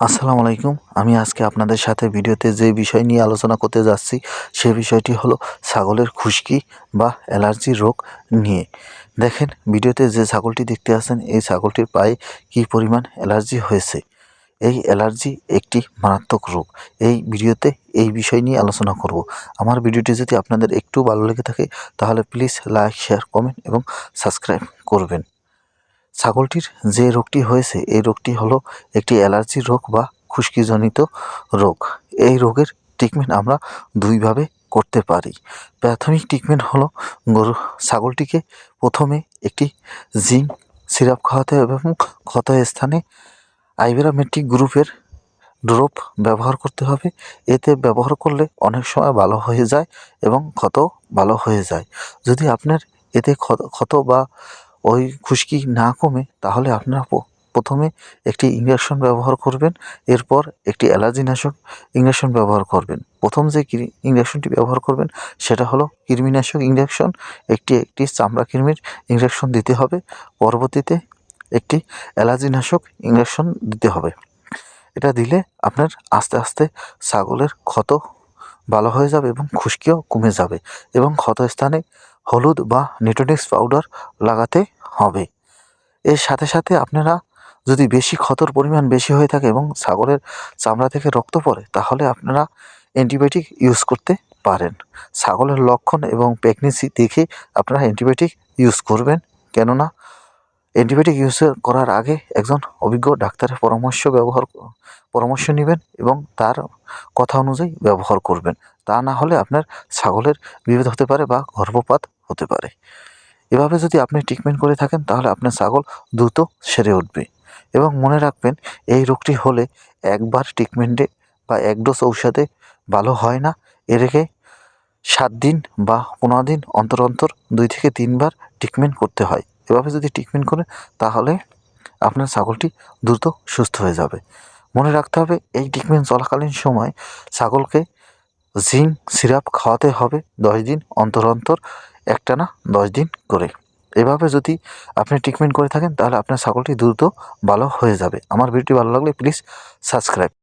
আসসালামু আলাইকুম। আমি আজকে আপনাদের সাথে ভিডিওতে যে বিষয় নিয়ে আলোচনা করতে যাচ্ছি, সে বিষয়টি হলো ছাগলের খুশকি বা অ্যালার্জি রোগ নিয়ে। দেখেন, ভিডিওতে যে ছাগলটি দেখতে আছেন এই ছাগলটির পায়ে কী পরিমাণ অ্যালার্জি হয়েছে? এই অ্যালার্জি একটি মারাত্মক রোগ। এই ভিডিওতে এই বিষয় নিয়ে আলোচনা করব। আমার ভিডিওটি যদি আপনাদের একটু ভালো লেগে থাকে, তাহলে প্লিজ লাইক, শেয়ার, কমেন্ট এবং সাবস্ক্রাইব করবেন। ছাগলটির যে রোগটি হয়েছে, এই রোগটি হলো একটি অ্যালার্জি রোগ বা খুশকিজনিত রোগ। এই রোগের ট্রিটমেন্ট আমরা দুইভাবে করতে পারি। প্রাথমিক ট্রিটমেন্ট হলো গরু, ছাগলটিকে প্রথমে একটি জিঙ্ক সিরাপ খাওয়াতে হবে এবং ক্ষত স্থানে আইবেরামেট্রিক গ্রুপের ড্রপ ব্যবহার করতে হবে। এতে ব্যবহার করলে অনেক সময় ভালো হয়ে যায় এবং ক্ষত ভালো হয়ে যায়। যদি আপনার এতে ক্ষত ক্ষত বা ওই খুশকি না কমে, তাহলে আপনারা প্রথমে একটি ইঞ্জেকশন ব্যবহার করবেন, এরপর একটি অ্যালার্জিনাশক ইঞ্জেকশন ব্যবহার করবেন। প্রথম যে ইঞ্জেকশনটি ব্যবহার করবেন, সেটা হলো কৃমিনাশক ইঞ্জেকশন একটি একটি চামড়া কৃমির ইঞ্জেকশন দিতে হবে, পরবর্তীতে একটি অ্যালার্জিনাশক ইঞ্জেকশন দিতে হবে। এটা দিলে আপনার আস্তে আস্তে ছাগলের ক্ষত ভালো হয়ে যাবে এবং খুশকিও কমে যাবে এবং ক্ষত স্থানে হলুদ বা নিটোনিক্স পাউডার লাগাতে হবে। এর সাথে সাথে আপনারা যদি বেশি ক্ষতর পরিমাণ বেশি হয়ে থাকে এবং ছাগলের চামড়া থেকে রক্ত পড়ে, তাহলে আপনারা অ্যান্টিবায়োটিক ইউজ করতে পারেন। ছাগলের লক্ষণ এবং প্রেগনেন্সি দেখে আপনারা অ্যান্টিবায়োটিক ইউজ করবেন। কেননা অ্যান্টিবায়োটিক ইউজ করার আগে একজন অভিজ্ঞ ডাক্তারের পরামর্শ ব্যবহার, পরামর্শ নেবেন এবং তার কথা অনুযায়ী ব্যবহার করবেন। তা না হলে আপনার ছাগলের বিভেদ হতে পারে বা গর্ভপাত হতে পারে। এভাবে যদি আপনি ট্রিটমেন্ট করে থাকেন, তাহলে আপনার ছাগল দ্রুত সেরে উঠবে। এবং মনে রাখবেন, এই রোগটি হলে একবার ট্রিটমেন্টে বা এক ডোজ ঔষধে ভালো হয় না। এটাকে সাত দিন বা পনেরো দিন অন্তর অন্তর দুই থেকে তিনবার ট্রিটমেন্ট করতে হয়। এভাবে যদি ট্রিটমেন্ট করে তাহলে আপনার ছাগলটি দ্রুত সুস্থ হয়ে যাবে। মনে রাখতে হবে, এই ট্রিটমেন্ট চলাকালীন সময় ছাগলকে জিঙ্ক, সিরাপ খাওয়াতে হবে দশ দিন অন্তর অন্তর। একটানা দশ দিন করে। এভাবে যদি আপনি ট্রিটমেন্ট করে থাকেন, তাহলে আপনার ছাগলটি দ্রুত ভালো হয়ে যাবে। আমার ভিডিওটি ভালো লাগলে প্লিজ সাবস্ক্রাইব